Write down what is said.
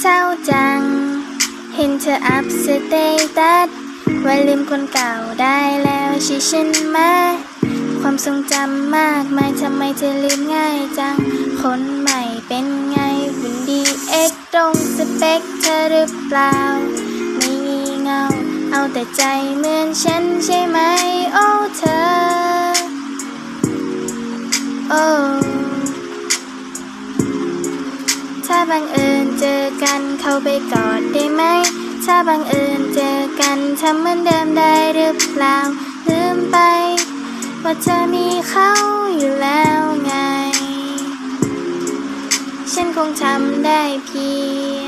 เศร้าจัง เห็นเธออัพสเตตัสว่าลืมคนเก่าได้แล้วใช่ฉันไหมความทรงจำมากมายทำไมเธอลืมง่ายจัง คนใหม่เป็นไงหุ่นดีเอ็กตรงสเปคเธอหรือเปล่า ไม่งีเงา เอาแต่ใจเหมือนฉันใช่ไหม ถ้าบังเอิญเจอกันเข้าไปกอดได้ไหม ถ้าบังเอิญเจอกันทำเหมือนเดิมได้หรือเปล่าลืมไป ว่าเธอมีเขาอยู่แล้วไง ฉันคงทำได้เพียง